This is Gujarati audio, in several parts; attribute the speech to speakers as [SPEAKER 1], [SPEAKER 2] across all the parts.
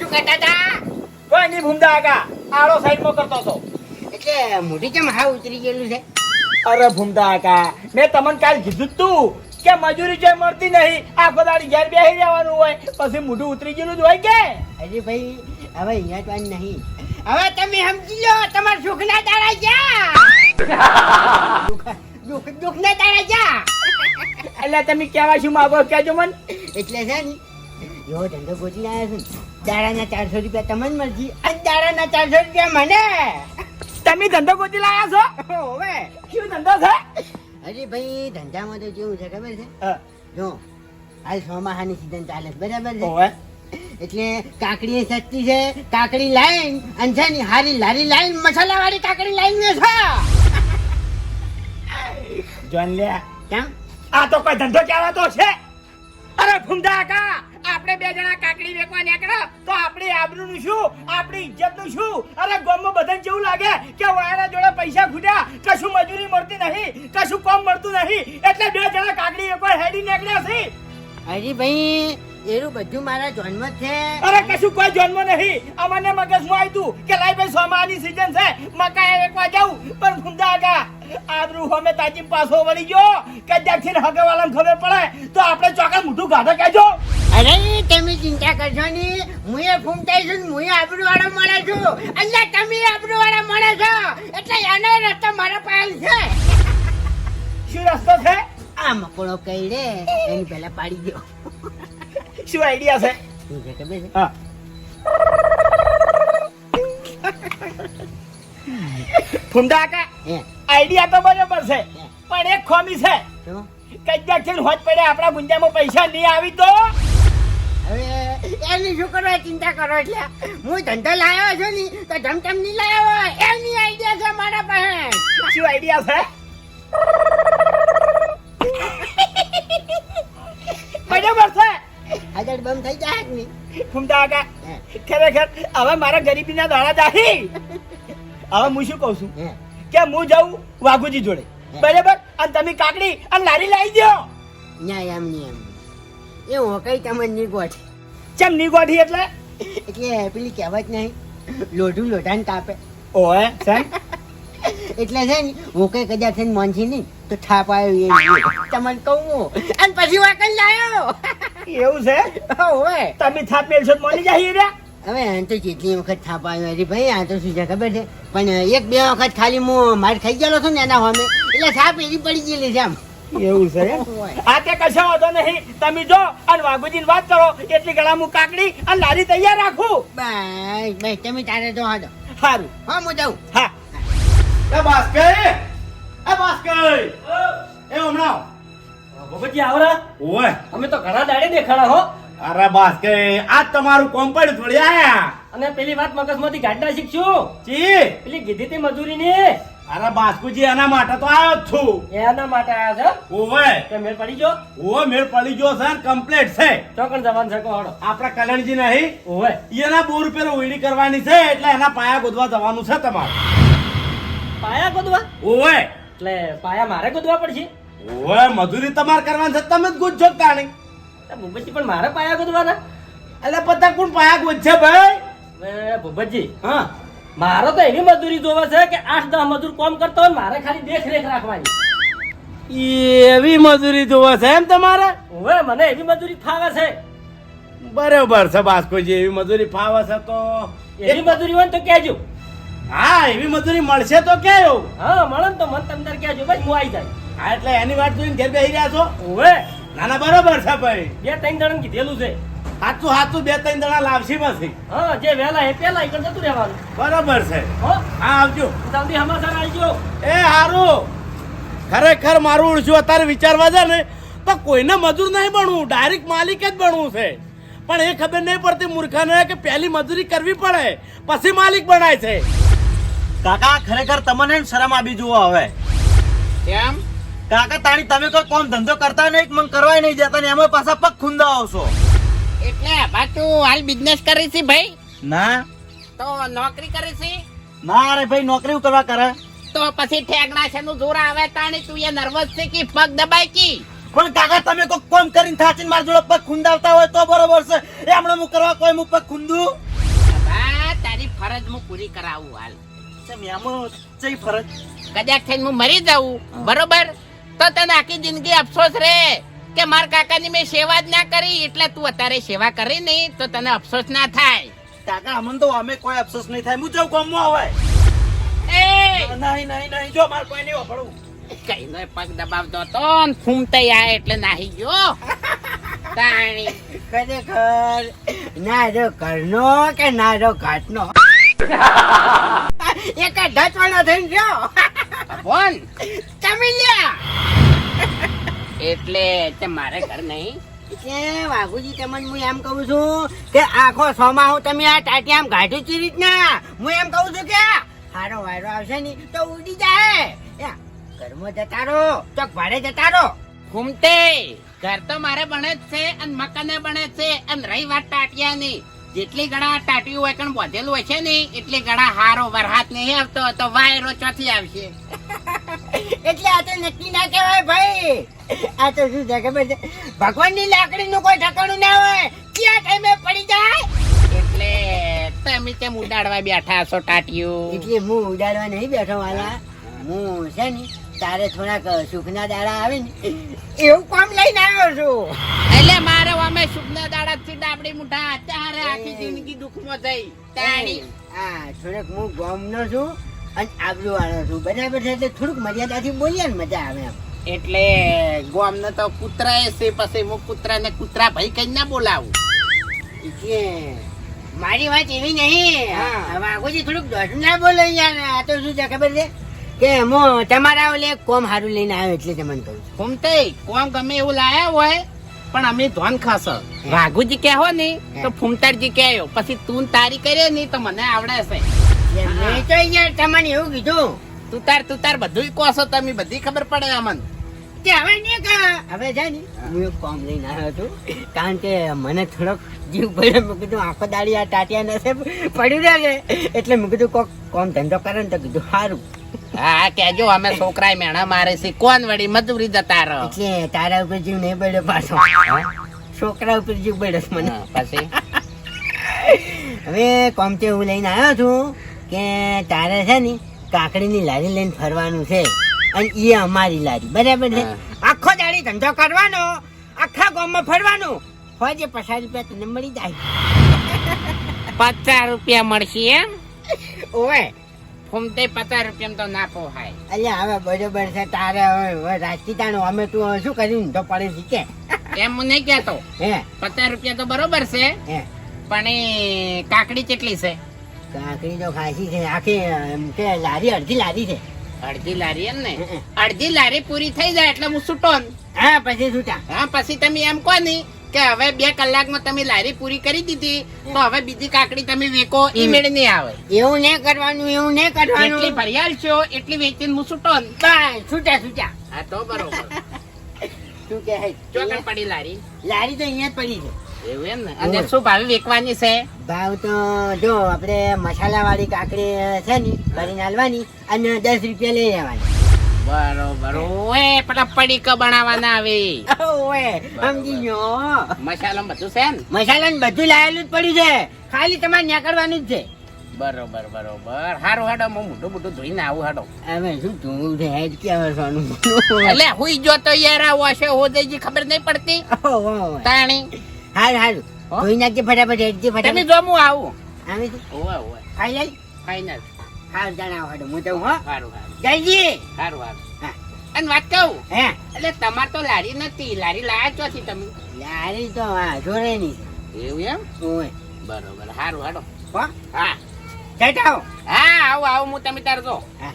[SPEAKER 1] શું કરતા હતા?
[SPEAKER 2] કોઈ નહીં ભૂમતા આગા. આડો સાઈડમાં કરતો હતો.
[SPEAKER 1] એટલે મોઢી કેમ હા ઉતરી ગયેલું છે?
[SPEAKER 2] અરે ભૂમતા આગા મેં તમને કાલ કીધું તું કે મજૂરી જે મળતી નહીં. આખો દાડી ઘેર બેસી જવાનું હોય પછી મોઢું ઉતરી ગયેલું જ હોય કે?
[SPEAKER 1] અરે ભાઈ હવે અહીંયા તો નહીં. હવે તમે સમજી લો તમારા સુખના દાડા જા દુઃખ- દુઃખ ના દાડા જા
[SPEAKER 2] એટલે તમે કહેવા શું માગો? કેજો મન.
[SPEAKER 1] એટલે છે ને એવો ધંધો ગોતી આવ્યા છું ને, દાડાના ચારસો રૂપિયા તમને મરજી અને દાડાના ચારસો રૂપિયા મને.
[SPEAKER 2] તમે ધંધો ગોતી લાયા છો?
[SPEAKER 1] હવે.
[SPEAKER 2] શું ધંધો છે?
[SPEAKER 1] અરે ભાઈ ધંધામાં તો કેવું છે ખબર છે? જો હાલ ચોમાસાની સીઝન ચાલે છે બરાબર છે? એટલે કાકડી સસ્તી છે કાકડી લાઈન અને છે ને હારી લારી લાઈન મસાલા વાળી કાકડી લાઈન વેચો
[SPEAKER 2] જોન લે
[SPEAKER 1] કેમ?
[SPEAKER 2] આ તો કોઈ ધંધો કહેવાતો છે? અરે ભૂમતા કા આપણે બે જણા કાકડી વેકવા નીકળ્યા તો આપણી આબરૂનું શું? આપણી ઇજ્જતનું શું? અરે ગોમો બધાને જેવું લાગે કે વાયરા જોડે પૈસા ખૂટ્યા કશું મજૂરી મળતી નહીં કશું કામ મળતું નહીં એટલે બે જણા કાકડી વેકવા હેડી નીકળ્યા છે.
[SPEAKER 1] અરે ભાઈ એનું બધું મારા જન્મ છે.
[SPEAKER 2] અરે કશું કોઈ જન્મ નહીં. અમને મગજમાં આવ્યું કે લાઈ ભાઈ સોમાની સીઝન છે મકાઈ વેચવા જાઉં. પણ ભૂમતા કા આબરૂ હમે તાજી પાછો વળી ગયો. કે જ્યાંથી હગેવાલાને ખબર પડે તો આપણે ચોકડ મોઢું ગાઢો કહેજો.
[SPEAKER 1] અરે તમે ચિંતા કરશો નહીં. હું એ ફૂમતાઈ છું ને હું આબરૂ વાળો મળે છું. અને તમે આબરૂ વાળા મળે છો. એટલે એનો રસ્તો મારા પાસે છે.
[SPEAKER 2] શું રસ્તો છે?
[SPEAKER 1] આ મકોડો કઈ રે એની પહેલા પાડી ગયો
[SPEAKER 2] શું આઈડિયા છે?
[SPEAKER 1] શું છે ખબર છે?
[SPEAKER 2] હા. ફુંદા કા
[SPEAKER 1] હે.
[SPEAKER 2] આઈડિયા તો બરોબર છે પણ એક ખોમી છે. કજ્જા છે હોજ પડે આપણા ગુંજામાં પૈસા નહીં આવી તો?
[SPEAKER 1] હવે એની શું કરવા ચિંતા કરો એટલે. હું ધંધો લાવ્યો છું ને તો ધમધમ નહીં લાવ્યો હોય. એની આઈડિયા છે મારા પાસે.
[SPEAKER 2] શું આઈડિયા છે? બરોબર છે.
[SPEAKER 1] આગળ બંધ થઈ જાય કે નહીં?
[SPEAKER 2] ફૂમતા કા
[SPEAKER 1] હે,
[SPEAKER 2] ખરેખર હવે મારા ગરીબીના દાડા જાહી હવે હું શું કહું છું. કે હું જાઉં વાઘુજી જોડે. બરાબર? અને તમે કાકડી અને લારી લાવી દો
[SPEAKER 1] ન્યાય એમ નહીં એમ એ હો કઈ તમને નહીં ગોઠ
[SPEAKER 2] ચમની ગોઠી એટલે?
[SPEAKER 1] એટલે પેલી કહેવત નહીં. લોઢું લોઢાને કાપે.
[SPEAKER 2] ઓય સર?
[SPEAKER 1] એટલે છે ને હું કઈ કદાચ થઈને માનસી નહીં તો થાપ આવ્યો એ. તમને કહું. અને પછી વાકણ લાયો.
[SPEAKER 2] એવું છે?
[SPEAKER 1] ઓવે
[SPEAKER 2] તમે થાપ મેળશો તો મળી જાય રે.
[SPEAKER 1] હવે આમ તો જેટલી વખત થાપ આવ્યો હતી ભાઈ આ તો શું છે ખબર છે? પણ એક બે વખત ખાલી હું માર ખાઈ ગયેલો છું ને એના હોમે એટલે થાપ એવી પડી ગયેલી છે આમ.
[SPEAKER 2] એવું છે આ તે કશો વાંધો નહીં. તમે જો અને વાઘુજીને વાત કરો. એટલી ગળા હું કાકડી અને લારી તૈયાર રાખું.
[SPEAKER 1] બસ બસ તમે તારે તો હાડો
[SPEAKER 2] સારું
[SPEAKER 1] હા હું જાઉં.
[SPEAKER 2] હા.
[SPEAKER 3] એ બાસ્કઈ એ બાસ્કઈ એ હમણાં.
[SPEAKER 4] ભગવતજી આવરા?
[SPEAKER 3] ઓય.
[SPEAKER 4] અમે તો ઘણા દાડે દેખાડા હો.
[SPEAKER 3] અરે બાસ્કઈ આજ તમારું કોમ પડ્યું થોડી આયા.
[SPEAKER 4] અને પેલી વાત મગજમાંથી ગાંડા શીખશું?
[SPEAKER 3] જી.
[SPEAKER 4] પેલી કીધી તી મજૂરીની?
[SPEAKER 3] અરે બાસ્કુજી એના માટે તો આવ્યો જ છું.
[SPEAKER 4] એના માટે આવ્યો છે?
[SPEAKER 3] ઓવે.
[SPEAKER 4] કે મેળ પડી ગયો?
[SPEAKER 3] ઓય મેળ પડી ગયો છે કમ્પ્લીટ છે.
[SPEAKER 4] ચોકણ જવાન છે કોણ?
[SPEAKER 3] આપણા કલ્યાણજી નહીં.
[SPEAKER 4] ઓવે.
[SPEAKER 3] એના બોર પર ઉઈડી કરવાની છે એટલે એના પાયા ગોદવા જવાનું છે તમારે.
[SPEAKER 4] પાયા ગોદવા?
[SPEAKER 3] ઓવે.
[SPEAKER 4] એટલે પાયા મારે ગોદવા પડશે.
[SPEAKER 3] ઓવે મજૂરી તમારે કરવાની છે તમે જ ગુજજો કાણી તાણી.
[SPEAKER 4] ભૂપતજી પણ મારે પાયા ગોદવાના
[SPEAKER 3] એટલે પતા કોણ પાયા ગોતશે ભાઈ?
[SPEAKER 4] હવે ભૂપતજી
[SPEAKER 3] હા.
[SPEAKER 4] મારો તો એવી મજૂરી જોવે છે કે આઠ દસ મજૂર કોમ કરતો હોય મારે ખાલી દેખરેખ રાખવાની.
[SPEAKER 3] એવી મજૂરી જોવે છે એમ તમારે?
[SPEAKER 4] હવે મને એવી મજૂરી ફાવે છે.
[SPEAKER 3] બરોબર છે બાસ્કોજી એવી મજૂરી ફાવે છે તો
[SPEAKER 4] એવી મજૂરી હોય તો કહેજો.
[SPEAKER 3] હા એવી મજૂરી મળશે તો કહેજો.
[SPEAKER 4] હા મળે તો મન તમને કહેજો ભાઈ હું આવી જાય.
[SPEAKER 3] હા એટલે એની વાત જોઈને ઘેર બેસી રહ્યા છો?
[SPEAKER 4] ઓવે.
[SPEAKER 3] ના ના બરોબર છે ભાઈ.
[SPEAKER 4] બે ત્રણ જણ કીધેલું છે.
[SPEAKER 3] સાચું સાચું બે ત્રણ જણા લાવશી પછી.
[SPEAKER 4] હા જે વેલા એ પેલા એકણ જતું રહેવાનું.
[SPEAKER 3] બરોબર છે.
[SPEAKER 4] હો?
[SPEAKER 3] હા આવજો.
[SPEAKER 4] જલ્દી હમાસર આવજો
[SPEAKER 3] એ હારું. ખરેખર મારું ઉડશું અત્યારે વિચારવા છે ને તો કોઈને મજૂર નહીં બનવું ડાયરેક્ટ માલિક જ બનવું છે. પણ એ ખબર નહીં પડતી મૂર્ખાને કે પહેલી મજૂરી કરવી પડે પછી માલિક બનાય છે.
[SPEAKER 5] કાકા ખરેખર તમને શરમ આવી જુઓ હવે.
[SPEAKER 1] કેમ?
[SPEAKER 5] કાકા તાણી તમે કોઈ કોમ ધંધો કરતા નહીં મને કરવાય નહીં જતા ને એમાં પાછા પગ ખુંદા આવશો
[SPEAKER 1] એટલે બા તું હાલ બિઝનેસ કરી છે ભાઈ?
[SPEAKER 5] ના.
[SPEAKER 1] તો નોકરી કરી છે?
[SPEAKER 5] ના રે ભાઈ નોકરી કરવા કરે?
[SPEAKER 1] તો પછી ઠેકડા છે નું જોર આવે તાણી તું એ નર્વસ છે કે પગ દબાય કી?
[SPEAKER 5] પણ કાકા તમે કોઈ કોમ કરીને થાચીને મારા જોડે પગ ખુંદાવતા હોય તો બરોબર છે. એ હમણાં હું કરવા કોઈ હું પગ ખુંદું?
[SPEAKER 6] બા તારી ફરજ હું પૂરી કરાવું હાલ.
[SPEAKER 5] મેમો ચઈ ફરજ?
[SPEAKER 6] કદાચ થઈને હું મરી જાઉં. બરોબર? તો તને આખી જિંદગી અફસોસ રે કે મારા કાકાની મેં સેવા જ ના કરી એટલે તું અત્યારે સેવા કરી નહીં તો તને અફસોસ ના થાય.
[SPEAKER 5] કાકા અમને તો અમે કોઈ અફસોસ નહીં થાય. હું જાઉં કોમમાં હવે.
[SPEAKER 6] એ!
[SPEAKER 5] નહીં નહીં નહીં. જો મારે કોઈ નહીં વાપરવું.
[SPEAKER 6] કઈ નો પગ દબાવતો તો ફૂમતાઈ આ એટલે નાહી ગયો. તાણી.
[SPEAKER 1] ખરેખર ના જો ઘરનો કે ના જો ઘાટનો? એક ઢચવાનો થઈને ગયો
[SPEAKER 6] કોણ તમે લ્યા. એટલે તે મારે ઘર નહીં?
[SPEAKER 1] કે વાઘુજી તમને હું એમ કહું છું કે આખો સોમાં હું તમે આ ટાટી આમ ગાઢું ચી રીતના? હું એમ કહું છું કે હારો વાયરો આવશે ને તો ઉડી જાય ઘરમાં જતા રહો ચોક ભાડે જતા રહો.
[SPEAKER 6] ઘૂમતે. ઘર તો મારે બને જ છે અને મકાને બને જ છે અને રહી વાત ટાટિયાની. જેટલી ગણા ટાટી હોય કણ બોધેલું હોય છે ને એટલી ગણા હારો વરહાત નહીં આવતો તો વાયરો ચોથી આવશે.
[SPEAKER 1] એટલે આ તો નક્કી ના કહેવાય ભાઈ. આ તો શું છે ખબર છે? ભગવાનની લાકડીનું કોઈ ઠકાણું ના હોય. ક્યાં ટાઈમે પડી જાય?
[SPEAKER 6] એટલે તમે તેમ ઉડાડવા બેઠા છો ટાટિયું?
[SPEAKER 1] એટલે હું ઉડાડવા નહીં બેઠો વાલા. હું છે ને તારે થોડાક સુખના દાડા આવે ને એવું કામ લઈને આવ્યો છું.
[SPEAKER 6] એટલે મારે અમે સુખના દાડા થી ડાબડી મુઠા ત્યારે આખી જિંદગી દુઃખમાં થઈ તાણી.
[SPEAKER 1] હા થોડેક હું ગામનો છું અને આબરૂ વાળો છું. બરાબર છે એટલે થોડુંક મર્યાદાથી બોલીએ ને મજા આવે એમ.
[SPEAKER 6] એટલે ગોમને તો કૂતરા છે પછી હું કૂતરા ને કૂતરા ભાઈ કઈ ના બોલાવું.
[SPEAKER 1] કે મારી વાત એવી નહીં.
[SPEAKER 6] હા.
[SPEAKER 1] વાઘોજી થોડુંક દોઢ ના બોલો યાર. આ તો શું છે ખબર છે? કે હું તમારા ઓલે કોમ હારું લઈને આવ્યો એટલે તમને કહું કોમ
[SPEAKER 6] તે કોમ ગમે એવું લાયા હોય પણ અમે ધોન ખાસ. રાઘુજી કહેવો ને તો ફૂમતારજી કહ્યો પછી તું તારી કરે ને તો મને આવડે છે.
[SPEAKER 1] મેં તો યાર તમને એવું કીધું.
[SPEAKER 6] તું તાર તું તાર બધું કહો છો તમે બધી ખબર પડે અમને.
[SPEAKER 1] કે હવે નહીં કા હવે જાય ને હું એક કોમ લઈને આવ્યો છું. કારણ કે મને થોડોક જીવ પડ્યો મેં કીધું આખો દાડી આ ટાટિયા નસે પડ્યું રહે છે. એટલે મેં કીધું કોક કોમ ધંધો કરે ને તો કીધું સારું
[SPEAKER 6] હા કેજો અમે છોકરાએ મેણા મારે છે. કોણ વળી મજૂરી જતા રહો
[SPEAKER 1] એટલે તારા ઉપર જીવ નહીં પડ્યો પાછો. છોકરા ઉપર જીવ પડ્યો મને.
[SPEAKER 6] પછી?
[SPEAKER 1] હવે કોમ હું લઈને આવ્યો છું કે તારે છે ને કાકડીની લારી લઈને ફરવાનું છે. અને એ અમારી લારી. બરાબર છે? આખો દાડી ધંધો કરવાનો આખા ગામમાં ફરવાનું. હોજે પચાસ રૂપિયા તને મળી જાય.
[SPEAKER 6] પચાસ રૂપિયા મળશે એમ?
[SPEAKER 1] ઓવે.
[SPEAKER 6] ફૂમતે પચાસ રૂપિયા તો ના પોહાય
[SPEAKER 1] અલ્યા હવે બરોબર છે તારે હવે હવે રાજકીતાનું અમે તું શું કરીને તો પડે શીખે
[SPEAKER 6] એમ હું નહીં કહેતો.
[SPEAKER 1] હે?
[SPEAKER 6] પચાસ રૂપિયા તો બરોબર છે
[SPEAKER 1] હે?
[SPEAKER 6] પણ એ કાકડી કેટલી છે?
[SPEAKER 1] કાકડી તો ખાસી છે આખી એમ કે લારી અડધી લારી છે.
[SPEAKER 6] અડધી લારી એમ ને? અડધી લારી પૂરી થઈ જાય એટલે હું છૂટો
[SPEAKER 1] હા પછી છૂટા
[SPEAKER 6] હા પછી તમે એમ કહો ને કે હવે બે કલાકમાં તમે લારી પૂરી કરી દીધી તો હવે બીજી કાકડી તમે વેકો એ મેળ નહીં આવે.
[SPEAKER 1] એવું નહીં કરવાનું એવું નહીં કરવાનું.
[SPEAKER 6] એટલી ભરિયાલ છો એટલી વેચીને હું છૂટો
[SPEAKER 1] છૂટા છૂટા.
[SPEAKER 6] હા તો બરોબર.
[SPEAKER 1] શું કે હે?
[SPEAKER 6] ચોકન પડી લારી.
[SPEAKER 1] લારી તો અહીંયા જ પડી છે.
[SPEAKER 6] એવું એમ ને? અને શું ભાવે વેકવાની છે?
[SPEAKER 1] ભાવ તો જો આપણે મસાલા વાળી કાકડી છે ને ભરીને હાલવાની અને દસ રૂપિયા લઈ લેવાની.
[SPEAKER 6] બરોબર. ઓએ પેલા પડીકા બનાવવાના આવે
[SPEAKER 1] ઓએ સમજી ગયો
[SPEAKER 6] મસાલો બધું છે ને?
[SPEAKER 1] મસાલા ને બધું લાયેલું જ પડ્યું છે. ખાલી તમારે નીકળવાનું જ છે.
[SPEAKER 6] બરોબર બરોબર. હારું હાડો હું મોટું મોટું ધોઈને આવું હાડો
[SPEAKER 1] હવે શું તું છે? હેડ કે વરસવાનું?
[SPEAKER 6] એટલે હુઈ જો તો યાર આ હો દેજી ખબર નહીં પડતી? તાણી.
[SPEAKER 1] હાલ
[SPEAKER 6] હાલ?
[SPEAKER 1] ધોઈ નાખજે ફટાફટ હેડજે
[SPEAKER 6] તમે
[SPEAKER 1] ફટાફટ.
[SPEAKER 6] જો હું આવું.
[SPEAKER 1] આવે છે
[SPEAKER 6] ઓવે.
[SPEAKER 1] ફાઈનલ
[SPEAKER 6] ફાઈનલ
[SPEAKER 1] હારું જણાવો હારું હું જઉં હો.
[SPEAKER 6] જઈએ સારું
[SPEAKER 1] જયજી.
[SPEAKER 6] હારું હારું.
[SPEAKER 1] હા.
[SPEAKER 6] અને વાત કહું?
[SPEAKER 1] હે.
[SPEAKER 6] એટલે તમાર તો લારી નથી લારી લાયા ચોથી તમે.
[SPEAKER 1] લારી તો હા જોડે ની
[SPEAKER 6] એવું એમ?
[SPEAKER 1] ઓય.
[SPEAKER 6] બરોબર. સારું હાડો
[SPEAKER 1] હો.
[SPEAKER 6] હા.
[SPEAKER 1] જટાવો
[SPEAKER 6] હા આવું આવું હું તમે તાર જો.
[SPEAKER 1] હા.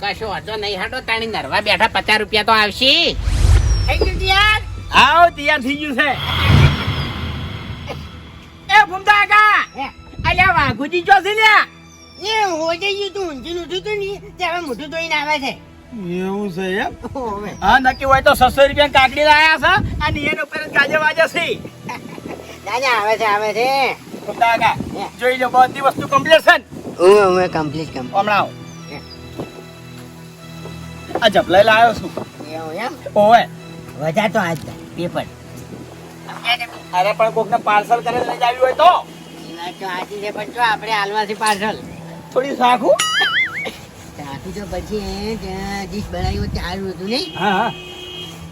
[SPEAKER 6] કશો વાંધો નહીં હાડો તાણી નરવા બેઠા પચાસ રૂપિયા તો આવશે.
[SPEAKER 1] થઈ ગયું તૈયાર?
[SPEAKER 2] આવો તૈયાર થઈ ગયું છે. એ ફૂમતા કાકા અલ્યા વાઘુજી જો છે લ્યા.
[SPEAKER 1] હોજે ગયું તું ઊંધું ઉઠ્યું તું ને ત્યારે મોઢું ધોઈને આવે છે
[SPEAKER 2] એવું છે એમ? હા નક્કી હોય તો છસો રૂપિયા કાકડી લાયા છે અને એનો ઉપર ગાજે વાજે છે.
[SPEAKER 1] દાદા આવે છે આવે છે.
[SPEAKER 2] કાકા જોઈ લો બધી વસ્તુ કમ્પ્લીટ છે હું
[SPEAKER 1] ઓવે ઓવે કમ્પ્લીટ કમ્પ્લીટ
[SPEAKER 2] હમણાં આવો. આ જપલાઈ લાવ્યો છું.
[SPEAKER 1] એવું એમ?
[SPEAKER 2] ઓય
[SPEAKER 1] વજા તો આજ પેપર.
[SPEAKER 2] અરે પણ કોકને પાર્સલ કરીને લઈ જાવી હોય તો?
[SPEAKER 1] તો સાચી છે પણ જો આપણે હાલવાથી પાર્સલ.
[SPEAKER 2] થોડી સાખું
[SPEAKER 1] ત્યાંથી તો પછી ત્યાં ડીશ બનાવ્યું ચાલુ હતું નહીં?
[SPEAKER 2] હા હા.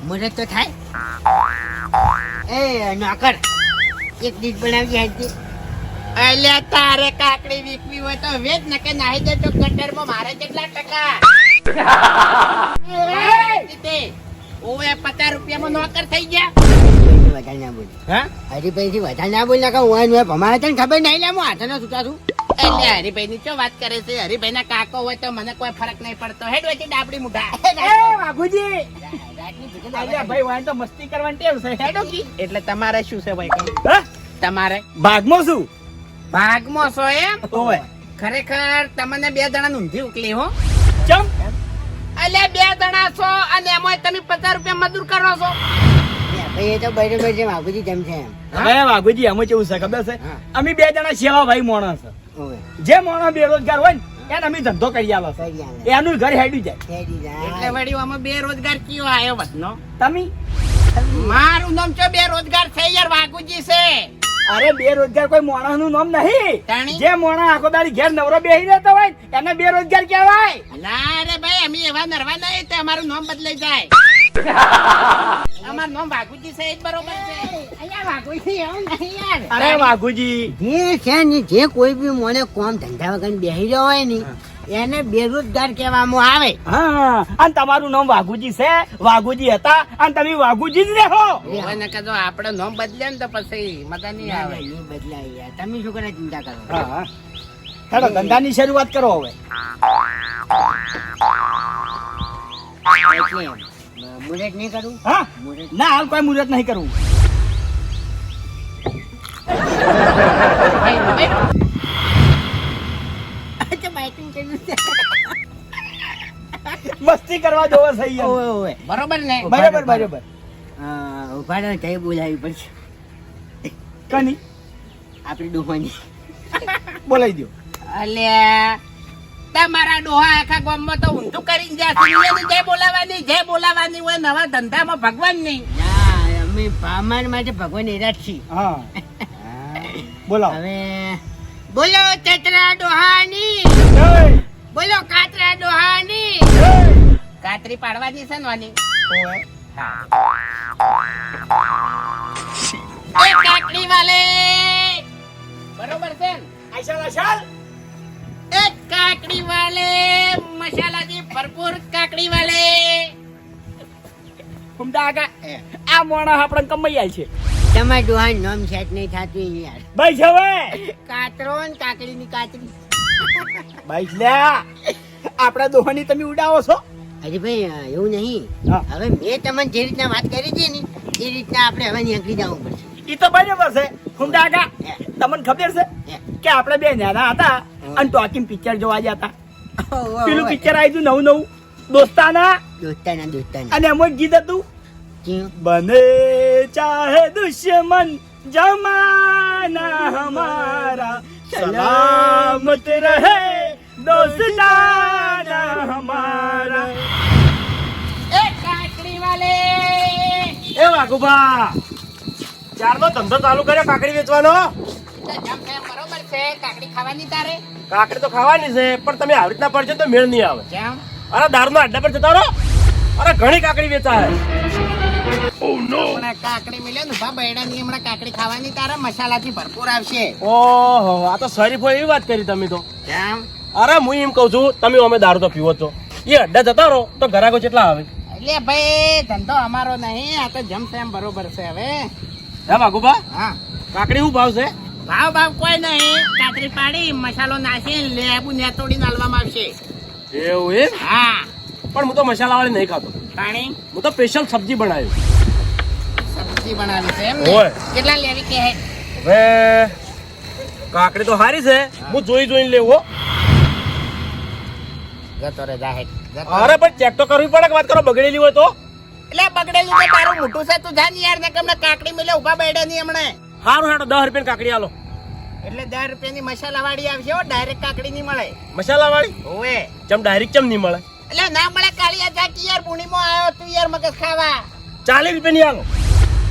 [SPEAKER 1] મુહૂર્ત તો થાય. એ નોકર એક ડીશ બનાવી હતી
[SPEAKER 6] અલ્યા તારે કાકડી વીકવી હોય તો વેચ ને કે નાહી દે તો ગટરમાં મારે કેટલા ટકા? ઓવે પચાસ રૂપિયામાં નોકર થઈ ગયા.
[SPEAKER 1] વધારે ના બોલ
[SPEAKER 2] હા
[SPEAKER 1] હજી પછી વધારે ના બોલ ના કહું હું ભમાવે તને ખબર નહીં લે હું હાથનો છૂટા છું.
[SPEAKER 6] એટલે હરિભાઈ ની વાત કરે છે? હરિભાઈ ના કાકો હોય તો મને કોઈ ફરક નહીં પડતો. હેડ વચ્ચે ડાબડી મુઢા.
[SPEAKER 2] એ વાઘુજી
[SPEAKER 1] રાજની ભીખે
[SPEAKER 2] અલ્યા ભાઈ વાંહે તો મસ્તી કરવાની ટેવ છે.
[SPEAKER 6] એટલે તમારે શું છે ભાઈ તમારે?
[SPEAKER 2] ભાગમાં શું?
[SPEAKER 6] ભાગમાં છો એમ? ખરેખર તમને બે જણા ઊંધી ઉકલી હો.
[SPEAKER 2] ચમ?
[SPEAKER 6] અલ્યા બે જણા છો અને એમાં તમે પચાસ રૂપિયા મજૂર કરો છો.
[SPEAKER 1] ભાઈ એ તો બરોબર છે બાપુજી જેમ છે એમ.
[SPEAKER 2] હવે વાઘુજી એમાં કેવું છે ખબર છે? અમે બે જણા સેવા ભાઈ મોણસ છે. જે માણસ બેરોજગાર હોય ને એને અમે ધંધો કરી આલો. એનું ઘર હેડી જાય.
[SPEAKER 6] એટલે વળી આમાં બેરોજગાર કયો આવ્યો બધનો
[SPEAKER 2] તમે?
[SPEAKER 6] મારું નામ છે બેરોજગાર છે યાર વાઘુજી છે.
[SPEAKER 2] અરે બેરોજગાર કોઈ માણસનું નામ નહીં? જે માણસ આખો દાડી ઘેર નવરો બેહી રહેતો હોય એને બેરોજગાર કહેવાય.
[SPEAKER 6] ના રે ભાઈ અમે એવા નરવા નહીં તે અમારું નામ બદલાઈ જાય. અમારું નામ વાઘુજી છે બરોબર છે. અહીંયા વાઘુજી એવું નહીં યાર.
[SPEAKER 2] અરે વાઘુજી.
[SPEAKER 1] જે છે ને જે કોઈ બી મને કોમ ધંધા વગર બેહી રહ્યો હોય ને એને બેરોજગાર કહેવામાં આવે.
[SPEAKER 2] હા અને તમારું નામ વાઘુજી છે વાઘુજી હતા અને તમે વાઘુજી જ રહો.
[SPEAKER 6] ઓવે ને કહેજો આપણે નામ બદલે ને તો પછી મજા નહીં આવે.
[SPEAKER 1] એ બદલાય યાર. તમે શું કરે ચિંતા કરો?
[SPEAKER 2] હા હા. હેડો ધંધાની શરૂઆત કરો હવે.
[SPEAKER 1] મુરત નહીં કરું?
[SPEAKER 2] હા? ના હાલ કોઈ મુરત નહીં કરવું મસ્તી કરવા જોવો સહી યાર.
[SPEAKER 1] ઓવે
[SPEAKER 6] બરોબર ને?
[SPEAKER 2] બરાબર બરાબર.
[SPEAKER 1] હા ઊભા રહો જઈ બોલાવી પડશે.
[SPEAKER 2] કની?
[SPEAKER 1] આપણી ડોહાની
[SPEAKER 2] બોલાવી દો
[SPEAKER 6] અલ્યા. તમારા ડોહા આખા ગામમાં તો ઊંધું કરીને જ્યાં જે બોલાવાની જે બોલાવાની હોય નવા ધંધામાં ભગવાન નહીં.
[SPEAKER 1] અમે પામાર માટે ભગવાન નિરાશ છીએ.
[SPEAKER 2] બોલો
[SPEAKER 1] હવે બોલો ચતરા ડોહાની. બોલો કાતરા ડોહાની.
[SPEAKER 6] કાતરી પાડવાની છે નવાની કાકડી વાલે. બરોબર છે
[SPEAKER 2] આશાલ, આશાલ.
[SPEAKER 6] કાકડી વાલે મસાલાથી ભરપૂર કાકડી વાલે.
[SPEAKER 2] ફૂમતા આગા. આ મોણા આપણે કમાઈ છે.
[SPEAKER 1] તમારા ડોહાનું નામ સેટ નહીં થતું યાર.
[SPEAKER 2] ભાઈ જવે
[SPEAKER 1] કાતરો ને કાકડીની કાતરી.
[SPEAKER 2] ભાઈ લે. આપણા દોહાની તમે ઉડાવો છો.
[SPEAKER 1] અરે ભાઈ એવું નહીં. હવે મેં તમને જે રીતના વાત કરી છે ને એ રીતના આપણે હવે નીકળી જવું પડશે.
[SPEAKER 2] એ તો બરાબર છે. ફૂમતા આગા તમને ખબર છે કે આપણે બે નાના હતા. અને ટોકિંગ પિક્ચર જોવા
[SPEAKER 1] જતા
[SPEAKER 2] પેલું પિક્ચર આવ્યું નવું નવું. દોસ્તાના.
[SPEAKER 1] દોસ્તાના દોસ્તાના.
[SPEAKER 2] અને એમાં ગીત હતું? બને ચાહે દુશ્મન જમાના હમારા. સલામત રહે દોસ્તાના હમારા.
[SPEAKER 6] એ કાકડી વાલે.
[SPEAKER 3] એ વાઘુભા. ચારનો ધંધો ચાલુ કર્યો કાકડી વેચવાનો?
[SPEAKER 6] બરોબર છે. કાકડી ખાવાની તારે?
[SPEAKER 3] કાકડી તો ખાવાની છે પણ તમે આવી રીતના પડશે તો મેળ નહીં આવે.
[SPEAKER 6] જેમ
[SPEAKER 3] અરે દારૂના અડ્ડા પર જતા રહો. અરે ઘણી કાકડી વેચાય.
[SPEAKER 6] હમણાં કાકડી મિલે ને ઊભા બૈડાની હમણાં કાકડી ખાવાની તારે મસાલાથી ભરપૂર આવશે.
[SPEAKER 3] ઓહો આ તો શરીફો એવી વાત કરી તમે તો.
[SPEAKER 6] કેમ?
[SPEAKER 3] અરે હું એમ કહું છું તમે અમે દારૂ તો પીવો છો. એ અડ્ડા જતા રહો તો ઘરાકો કેટલા આવે.
[SPEAKER 6] એટલે ભાઈ ધંધો અમારો નહીં આ તો જેમ તેમ બરોબર છે હવે.
[SPEAKER 3] હે વાઘુભા
[SPEAKER 6] હા.
[SPEAKER 3] કાકડી શું ભાવ છે?
[SPEAKER 6] ભાવ ભાવ કોઈ નહીં. કાતરી પાડી મસાલો નાખી લેબુ ને તોડી નાલવામાં આવશે.
[SPEAKER 3] એવું એમ?
[SPEAKER 6] હા.
[SPEAKER 3] પણ હું તો મસાલા વાળી નહીં ખાતો.
[SPEAKER 6] પાણી?
[SPEAKER 3] હું તો સ્પેશિયલ સબ્જી બનાવ્યું.
[SPEAKER 6] સબ્જી બનાવી છે એમ
[SPEAKER 3] ઓય.
[SPEAKER 6] કેટલા લેવી કે હે?
[SPEAKER 3] હવે કાકડી તો સારી છે. હું. જોઈ જોઈને લેવો
[SPEAKER 6] જતો રે જાહે
[SPEAKER 3] અરે પણ ચેક તો કરવી પડે કે વાત કરો બગડેલી હોય તો?
[SPEAKER 6] એટલે બગડેલું તો તારું મોટું છે તું જાન યાર ને કમને કાકડી મિલે ઊભા બેઠા ની હમણે.
[SPEAKER 3] સારું હેડો દસ રૂપિયા કાકડી આલો.
[SPEAKER 6] એટલે દસ રૂપિયાની મસાલા વાળી આવશે હો ડાયરેક્ટ કાકડી ની મળે.
[SPEAKER 3] મસાલા વાળી
[SPEAKER 6] ઓવે.
[SPEAKER 3] ચમ ડાયરેક્ટ ચમ નહીં મળે.
[SPEAKER 6] એટલે ના મળે કાળિયા જાકી યાર પુણીમાં આવ્યો તું યાર મગજ ખાવા.
[SPEAKER 3] ચાલીસ રૂપિયાની આલો.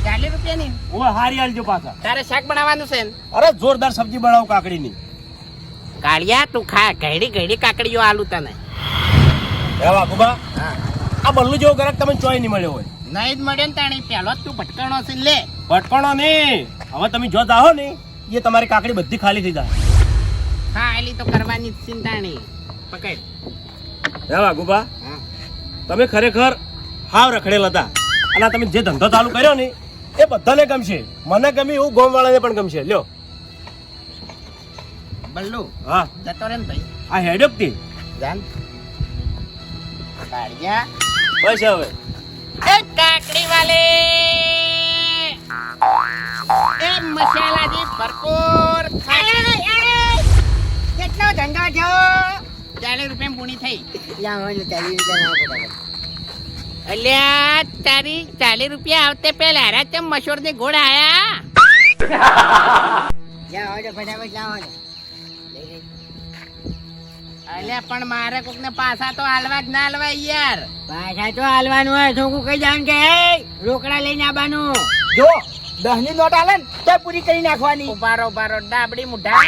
[SPEAKER 6] ચાલીસ રૂપિયાની?
[SPEAKER 3] ઓ હારી આલજો પાછા.
[SPEAKER 6] તારે શાક બનાવવાનું છે ને?
[SPEAKER 3] અરે જોરદાર સબ્જી બનાવો કાકડીની.
[SPEAKER 6] કાળિયા તું ખા ઘડી ઘડી કાકડીઓ આલુ તને.
[SPEAKER 3] હે વાઘુબા આ બલ્લુ જેવો ગ્રાહક તમને ચોય નહીં મળ્યો હોય.
[SPEAKER 6] નહીં જ મળે ને તાણી પેલો જ તું ભટકણો છે લે.
[SPEAKER 3] ભટકણો નહીં. હવે તમે જો જાહો ને. એ તમારી કાકડી બધી ખાલી થઈ જાય.
[SPEAKER 6] હા એલી તો કરવાની જ ચિંતાણી પકડ.
[SPEAKER 3] હે વાઘુબા તમે ખરેખર હાવ રખડેલ હતા. અને તમે જે ધંધો ચાલુ કર્યો ને એ બધાને ગમશે. મને ગમી એવું ગોમવાળાને પણ ગમશે. લ્યો.
[SPEAKER 6] બલ્લુ
[SPEAKER 3] હા.
[SPEAKER 6] જતો રે ને ભાઈ.
[SPEAKER 3] આ હેડ અપથી
[SPEAKER 6] જાન કાળિયા
[SPEAKER 3] બસ હવે.
[SPEAKER 6] એ કાકડી વાલે મસાલાથી ભરપૂર
[SPEAKER 1] કેટલો ધંધો થયો?
[SPEAKER 6] ચાલીસ રૂપિયા પૂણી થઈ. તારી ચાલીસ રૂપિયા આવતે પેલા હારા ઘોડ આયા. અલ્યા પણ મારે કોક ને પાછા તો હાલવા જ ના હાલવા યાર.
[SPEAKER 1] પાછા તો હાલવાનું હોય છોકું કઈ જાણ કે રોકડા લઈને આવવાનું.
[SPEAKER 2] જો દસની નોટ આલે ને તો પૂરી કરી નાખવાની.
[SPEAKER 6] ઉભારો ઉભારો ડાબડી મુઢા.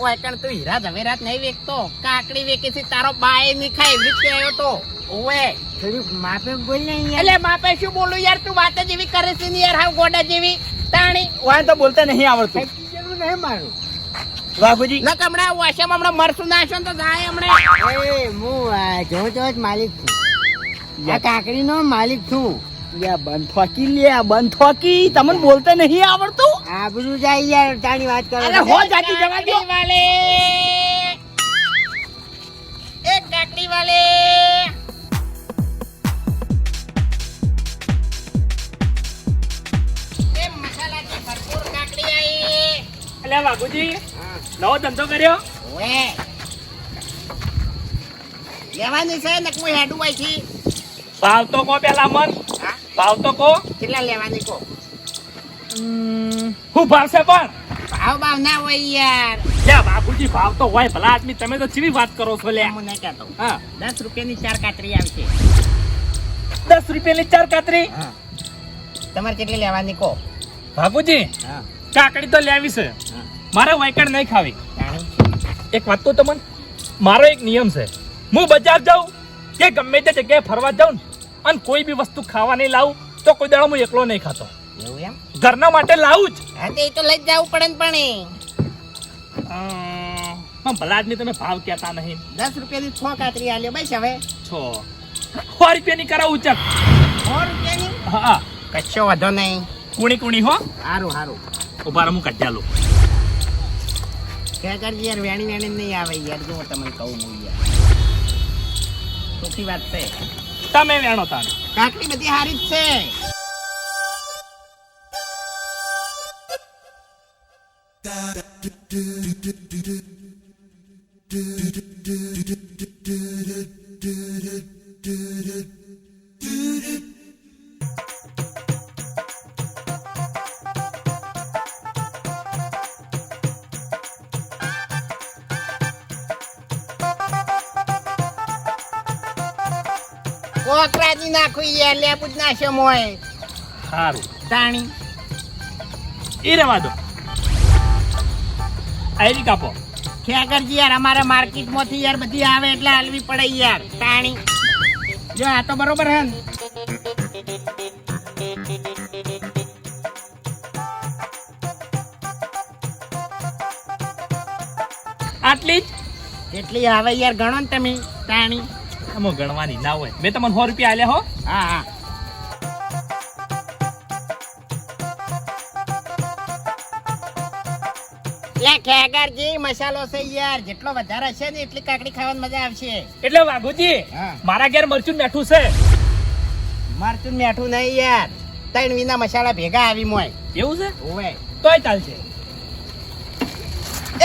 [SPEAKER 6] ઓય કણ તું હીરા ઝવેરાત નહીં વેચતો? કાકડી વેચી છે તારો બાયની ખાય એવી રીતે આવ્યો તો. ઓવે.
[SPEAKER 1] થોડુંક માપે બોલ ને યાર
[SPEAKER 6] એટલે માપે શું બોલું યાર? તું વાત જ એવી કરે છે ને યાર હાવ ગોડા જેવી. તાણી.
[SPEAKER 2] ઓય તો બોલતા નહીં આવડતું.
[SPEAKER 1] જરૂર નહીં મારું.
[SPEAKER 2] વાઘુજી
[SPEAKER 6] ન કમડા વાશમ હમણાં મરસું નાશો તો જાય હમણાં.
[SPEAKER 1] એ હું જો જો જ માલિક છું. આ કાકડી નો માલિક છું.
[SPEAKER 2] લે બંધ થોકી લે બંધ થોકી. તમને બોલતા નહીં આવડતું?
[SPEAKER 1] આબરૂ જાય યાર તારી વાત કરો.
[SPEAKER 2] અરે હો જાતી જવા દો.
[SPEAKER 6] વાલે એ કાકડી વાલે એ મસાલાથી ભરપૂર કાકડી આઈ
[SPEAKER 7] નવો ધંધો કર્યો?
[SPEAKER 6] ઓએ લેવાની છે ને કોઈ હેડું હોય છે
[SPEAKER 7] ભાવ તો કો પેલા મન.
[SPEAKER 6] હા?
[SPEAKER 7] ભાવ તો કો
[SPEAKER 6] કેટલા લેવાની કો
[SPEAKER 7] હું ભાવ છે પણ.
[SPEAKER 6] ભાવ ભાવ ના હોય યાર.
[SPEAKER 7] લે બાપુજી ભાવ તો હોય ભલા આદમી તમે તો ચીવી વાત કરો છો લે.
[SPEAKER 6] હું નહીં કહેતો.
[SPEAKER 7] હા.
[SPEAKER 6] દસ રૂપિયાની ચાર કાતરી આવશે.
[SPEAKER 7] દસ રૂપિયાની ચાર કાતરી?
[SPEAKER 6] તમારે કેટલી લેવાની કો
[SPEAKER 7] બાપુજી કાકડી તો લેવી છે. મારે વાયકડ નહીં ખાવી. એક વાત તો તમને મારો એક નિયમ છે. હું બજાર જાઉં કે ગમે તે જગ્યાએ ફરવા જાઉં અને કોઈ બી વસ્તુ ખાવા નહીં લાવું તો કોઈ દાડો હું એકલો નહીં ખાતો.
[SPEAKER 6] એવું એમ?
[SPEAKER 7] ઘરના માટે લાવું જ.
[SPEAKER 6] હા તે તો લઈ જવું પડે ને પણ
[SPEAKER 7] ભલા આદમી તમે ભાવ કહેતા નહીં.
[SPEAKER 6] દસ રૂપિયાની છ કાતરી આલ્યો બસ હવે.
[SPEAKER 7] છો. સો રૂપિયાની કરાવું ચક
[SPEAKER 6] સો રૂપિયાની?
[SPEAKER 7] હા.
[SPEAKER 6] કશો વધો નહીં.
[SPEAKER 7] કુણી કુણી હો.
[SPEAKER 6] સારું સારું
[SPEAKER 7] ઊભા હું કઢ્યા લઉં
[SPEAKER 6] ક્યાં કરજી યાર વેણી વેણી નહીં આવે યાર. જો તમને કહું હું યાર. સુખી વાત છે.
[SPEAKER 7] તમે વેણો તાને
[SPEAKER 6] કાકડી બધી હારી જ છે. કોકરાજી નાખું યાર લેબુ જ નાખ્યો મોય
[SPEAKER 7] સારું
[SPEAKER 6] તાણી.
[SPEAKER 7] એ રવા દો. આયરી કાપો.
[SPEAKER 6] ખેકરજી યાર અમારા માર્કેટમાંથી યાર બધી આવે એટલે હાલવી પડે યાર. તાણી. જો આ તો બરોબર હે ને.
[SPEAKER 7] આટલી જ?
[SPEAKER 6] કેટલી આવે યાર ગણો ને તમે તાણી.
[SPEAKER 7] આમાં ગણવાની ના હોય. મેં તમને સો રૂપિયા આલ્યા હો.
[SPEAKER 6] હા હા. મસાલો છે યાર. જેટલો વધારે હશે ને એટલી કાકડી ખાવાની મજા આવશે.
[SPEAKER 7] એટલે વાઘુજી. મારા ઘેર મરચું મેઠું છે.
[SPEAKER 6] મરચું મેઠું નહીં યાર. ત્રણ વિના મસાલા ભેગા આવી મોય.
[SPEAKER 7] એવું છે?
[SPEAKER 6] ઓવે
[SPEAKER 7] તોય ચાલશે.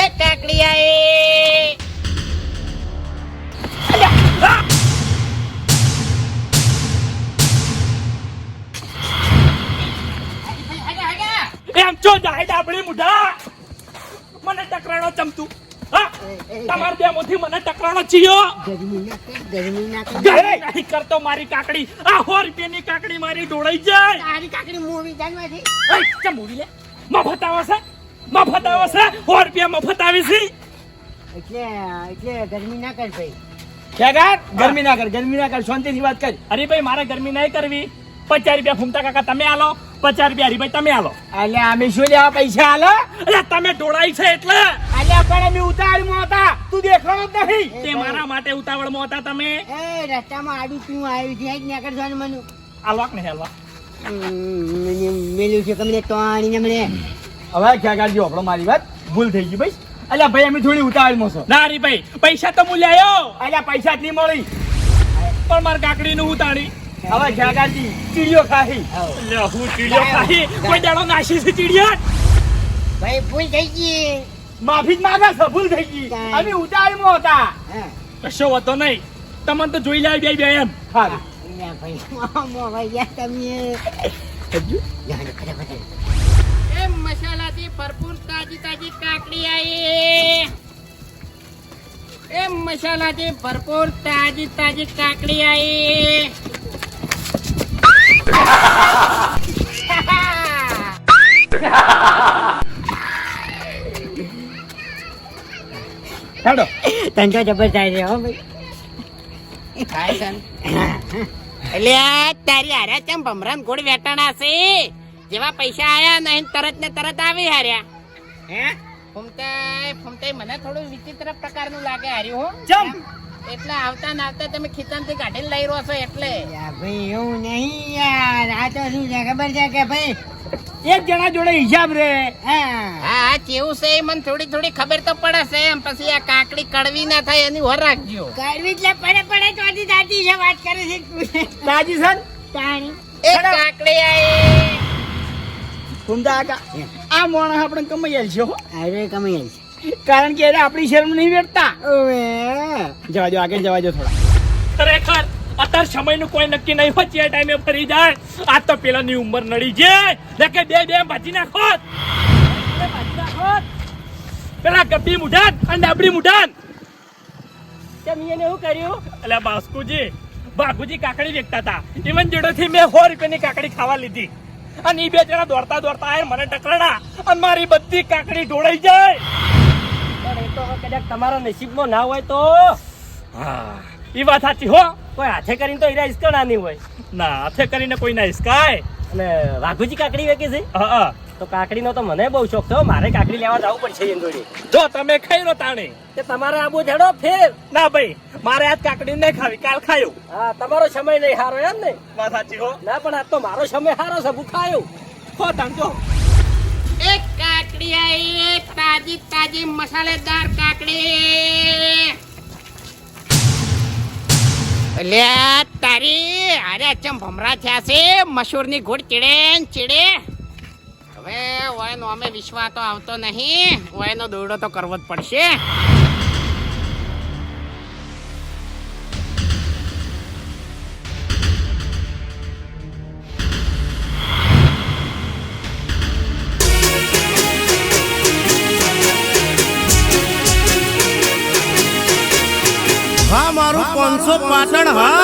[SPEAKER 6] એ કાકડી આઈ
[SPEAKER 7] એમ ચો જાય ડાબડી મુઢા. મને ટકરાણો ચમતું તમાર બે મોથી મને ટકરાણો ચિયો.
[SPEAKER 1] ગરમી ના કર ગરમી ના કર
[SPEAKER 7] ગરમી નહીં કરતો મારી કાકડી. આ સો રૂપિયાની કાકડી મારી ઢોળાઈ જાય.
[SPEAKER 1] તારી કાકડી મોવી જાનવાથી
[SPEAKER 7] એય, ચમ મૂવી લે? મફત આવે મફત આવે છે? રૂપિયા મફત આવી છે?
[SPEAKER 1] એટલે એટલે ગરમી ના કર ભાઈ.
[SPEAKER 2] ખેગાર ગરમી ના કર ગરમી ના કર શાંતિથી વાત કર.
[SPEAKER 7] અરે ભાઈ મારે ગરમી નહીં કરવી. પચાસ રૂપિયા ફૂમતા કાકા તમે આલો. પચાસ રૂપિયા હરીભાઈ તમે આલો.
[SPEAKER 2] એટલે અમે શું લેવા પૈસા હાલ
[SPEAKER 7] અલ્યા તમે ઢોળાઈ છે એટલે.
[SPEAKER 2] અલ્યા પણ અમે ઉતાવળમાં હતા. તું દેખાણો જ નહીં
[SPEAKER 7] તે મારા માટે ઉતાવળમાં હતા તમે.
[SPEAKER 1] એ રસ્તામાં આવી તું આવ્યું છે જ આગળ જવાનું મને.
[SPEAKER 7] આલવાક નહીં આલવા
[SPEAKER 1] મેલ્યું છે તમને તો આણીને મને.
[SPEAKER 2] હવે ક્યાં કાઢજો આપણો મારી વાત. ભૂલ થઈ ગઈ ભાઈ. અલ્યા ભાઈ અમે થોડી ઉતાવળમાં છો.
[SPEAKER 7] ના રી ભાઈ પૈસા તો હું લાયો
[SPEAKER 2] અલ્યા પૈસા જ નહીં મળી.
[SPEAKER 7] પણ મારા કાકડીનું ઉતાણી
[SPEAKER 2] હવે ખેગારજી ચીડિયો ખાહી.
[SPEAKER 7] લ્યો, હું ચીડિયો ખાઈ કોઈ દાડો નાસી છે ચીડિયા?
[SPEAKER 1] ભાઈ ભૂલ થઈ ગઈ.
[SPEAKER 2] માફી જ માંગે છે ભૂલ થઈ ગઈ. અમે ઉતાવળમાં હતા.
[SPEAKER 7] કશો હતો નહીં. તમને તો જોઈ લાવી બે બે એમ.
[SPEAKER 2] સારું
[SPEAKER 1] ભાઈ ભાઈ તમે.
[SPEAKER 6] એમ મસાલાથી ભરપૂર તાજી તાજી કાકડી આવી. એમ મસાલાથી ભરપૂર તાજી તાજી કાકડી આઈ
[SPEAKER 2] હેડો.
[SPEAKER 1] ધંધો જબર થાય છે હો ભાઈ.
[SPEAKER 6] થાય છે એટલે આ તારી હાર્યા ચમ ભમરાન ગોળ વેટાણા છે? જેવા પૈસા આયા નહીં તરત ને તરત આવી હાર્યા. હે? ફૂમતે ફૂમતાઈ મને થોડું વિચિત્ર પ્રકારનું લાગે હાર્યું હો.
[SPEAKER 2] ચમ
[SPEAKER 6] એટલે આવતા ને આવતા તમે ખીચામાંથી કાઢીને લઈ રહ્યો છો એટલે.
[SPEAKER 1] ભાઈ એવું નહીં યાર. આ તો શું છે? ખબર છે કે ભાઈ?
[SPEAKER 2] એક જણા જોડે હિસાબ રે
[SPEAKER 1] હા.
[SPEAKER 6] કેવું છે એ મને થોડી થોડી ખબર તો પડે છે. એમ પછી આ કાકડી કડવી ના થાય એની હોર રાખજો.
[SPEAKER 1] કડવી એટલે પડે પડે તો આજી દાદી છે વાત કરે છે. તાણી.
[SPEAKER 6] એ કાકડી આઈ
[SPEAKER 2] કુંદા આ માણસ આપણે કમાઈ છે હો.
[SPEAKER 1] અરે કમાઈ છે
[SPEAKER 2] કારણ કે એને આપણી શરમ નહીં વેઠતા જવા દો આગળ જવા દો થોડા.
[SPEAKER 7] ખરેખર અત્યારે સમયનું કોઈ નક્કી નહીં હોય જે ટાઈમે ફરી જાય. આ તો પેલાની ઉંમર નડી છે લેકે બે બે ભાજી નાખો. પેલા ગબ્બી મુઢાન અને ડાબડી મુઢાન. કેમ એને એવું કર્યું? એટલે બાસ્કુજી બાગુજી કાકડી વેચતા હતા. ઈવન જોડેથી મેં સો રૂપિયાની કાકડી ખાવા લીધી. અને એ બે જણા દોડતા દોડતા આયા મને ટકરાડા અને મારી બધી કાકડી ઢોળાઈ જાય. કદાચ તમારા નસીબમાં ના હોય તો? હા એ વાત સાચી હો. કોઈ હાથે કરીને તો હીરા હિસકણા નહીં હોય. ના હાથે કરીને કોઈ ના હિસકાય
[SPEAKER 4] અને વાઘુજી કાકડી વેચી છે?
[SPEAKER 7] હા
[SPEAKER 4] તો કાકડીનો તો મને બહુ શોખ થયો મારે કાકડી લેવા જવું પડશે એની જોડે.
[SPEAKER 7] જો તમે ખાઈ લો તાણે.
[SPEAKER 4] કે તમારે આબુ ઝડો ફેર.
[SPEAKER 7] ના ભાઈ મારે આજ કાકડી નહીં ખાવી કાલ ખાયું.
[SPEAKER 4] હા તમારો સમય નહીં હારો એમ ને?
[SPEAKER 7] વાત સાચી હો.
[SPEAKER 4] ના પણ આજ તો મારો સમય હારો છે ભૂખાયો.
[SPEAKER 7] હો તાણ જો.
[SPEAKER 6] એક કાકડી આવી તાજી તાજી મસાલેદાર કાકડી લે તારી, અરે ચમ ભમરા થયા છે? મસૂરની ઘોડ ચીડે ચીડે. હવે ઓયનો અમે વિશ્વાસ તો આવતો નહીં. ઓયનો દોડો તો કરવો જ પડશે.
[SPEAKER 3] પાંચસો પાટણ હા?